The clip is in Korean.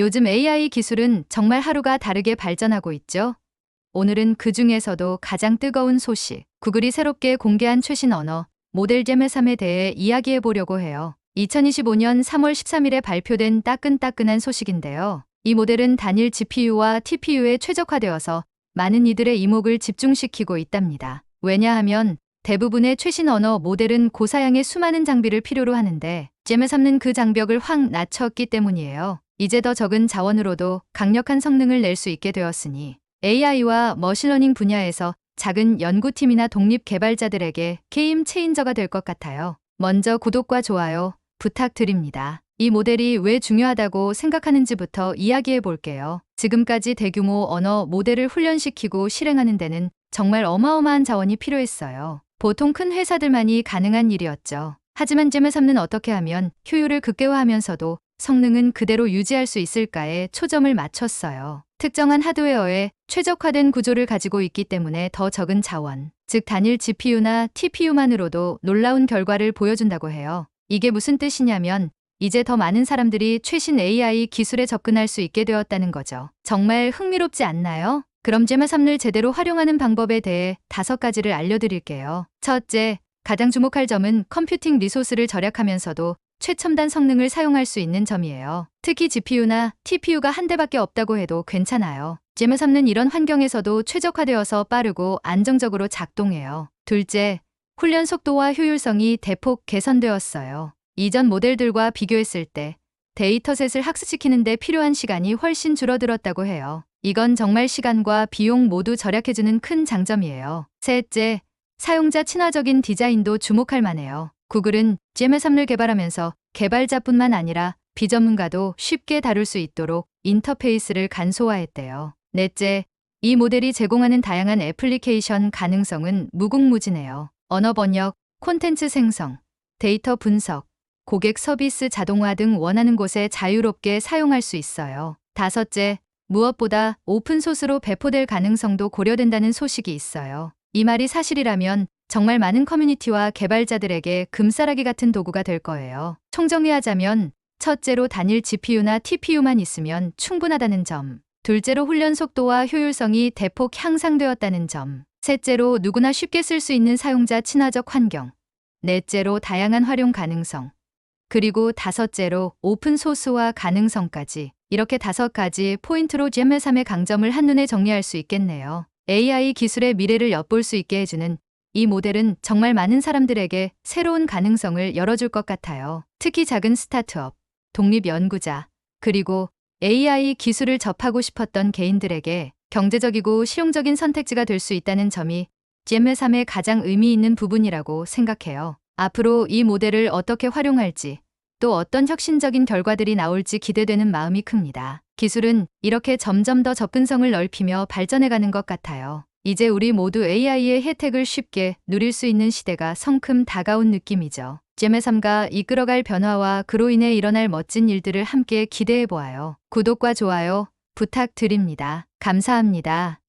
요즘 AI 기술은 정말 하루가 다르게 발전하고 있죠. 오늘은 그 중에서도 가장 뜨거운 소식, 구글이 새롭게 공개한 최신 언어, 모델 제메3에 대해 이야기해 보려고 해요. 2025년 3월 13일에 발표된 따끈따끈한 소식인데요. 이 모델은 단일 GPU와 TPU에 최적화되어서 많은 이들의 이목을 집중시키고 있답니다. 왜냐하면 대부분의 최신 언어 모델은 고사양의 수많은 장비를 필요로 하는데 제메3는 그 장벽을 확 낮췄기 때문이에요. 이제 더 적은 자원으로도 강력한 성능을 낼 수 있게 되었으니 AI와 머신러닝 분야에서 작은 연구팀이나 독립 개발자들에게 게임 체인저가 될 것 같아요. 먼저 구독과 좋아요 부탁드립니다. 이 모델이 왜 중요하다고 생각하는지부터 이야기해 볼게요. 지금까지 대규모 언어 모델을 훈련시키고 실행하는 데는 정말 어마어마한 자원이 필요했어요. 보통 큰 회사들만이 가능한 일이었죠. 하지만 제메3는 어떻게 하면 효율을 극대화하면서도 성능은 그대로 유지할 수 있을까에 초점을 맞췄어요. 특정한 하드웨어에 최적화된 구조를 가지고 있기 때문에 더 적은 자원, 즉 단일 GPU나 TPU만으로도 놀라운 결과를 보여준다고 해요. 이게 무슨 뜻이냐면 이제 더 많은 사람들이 최신 AI 기술에 접근할 수 있게 되었다는 거죠. 정말 흥미롭지 않나요? 그럼 제마3을 제대로 활용하는 방법에 대해 다섯 가지를 알려드릴게요. 첫째, 가장 주목할 점은 컴퓨팅 리소스를 절약하면서도 최첨단 성능을 사용할 수 있는 점이에요. 특히 GPU나 TPU가 한 대밖에 없다고 해도 괜찮아요. 제마 3는 이런 환경에서도 최적화되어서 빠르고 안정적으로 작동해요. 둘째, 훈련 속도와 효율성이 대폭 개선되었어요. 이전 모델들과 비교했을 때 데이터셋을 학습시키는데 필요한 시간이 훨씬 줄어들었다고 해요. 이건 정말 시간과 비용 모두 절약해주는 큰 장점이에요. 셋째, 사용자 친화적인 디자인도 주목할 만해요. 구글은 GMS3를 개발하면서 개발자뿐만 아니라 비전문가도 쉽게 다룰 수 있도록 인터페이스를 간소화했대요. 넷째, 이 모델이 제공하는 다양한 애플리케이션 가능성은 무궁무진해요. 언어 번역, 콘텐츠 생성, 데이터 분석, 고객 서비스 자동화 등 원하는 곳에 자유롭게 사용할 수 있어요. 다섯째, 무엇보다 오픈소스로 배포될 가능성도 고려된다는 소식이 있어요. 이 말이 사실이라면 정말 많은 커뮤니티와 개발자들에게 금싸라기 같은 도구가 될 거예요. 총정리하자면 첫째로 단일 GPU나 TPU만 있으면 충분하다는 점. 둘째로 훈련 속도와 효율성이 대폭 향상되었다는 점. 셋째로 누구나 쉽게 쓸 수 있는 사용자 친화적 환경. 넷째로 다양한 활용 가능성. 그리고 다섯째로 오픈 소스와 가능성까지. 이렇게 다섯 가지 포인트로 GML3의 강점을 한눈에 정리할 수 있겠네요. AI 기술의 미래를 엿볼 수 있게 해주는 이 모델은 정말 많은 사람들에게 새로운 가능성을 열어줄 것 같아요. 특히 작은 스타트업, 독립 연구자, 그리고 AI 기술을 접하고 싶었던 개인들에게 경제적이고 실용적인 선택지가 될 수 있다는 점이 GML3의 가장 의미 있는 부분이라고 생각해요. 앞으로 이 모델을 어떻게 활용할지, 또 어떤 혁신적인 결과들이 나올지 기대되는 마음이 큽니다. 기술은 이렇게 점점 더 접근성을 넓히며 발전해가는 것 같아요. 이제 우리 모두 AI의 혜택을 쉽게 누릴 수 있는 시대가 성큼 다가온 느낌이죠. GM의3가 이끌어갈 변화와 그로 인해 일어날 멋진 일들을 함께 기대해 보아요. 구독과 좋아요 부탁드립니다. 감사합니다.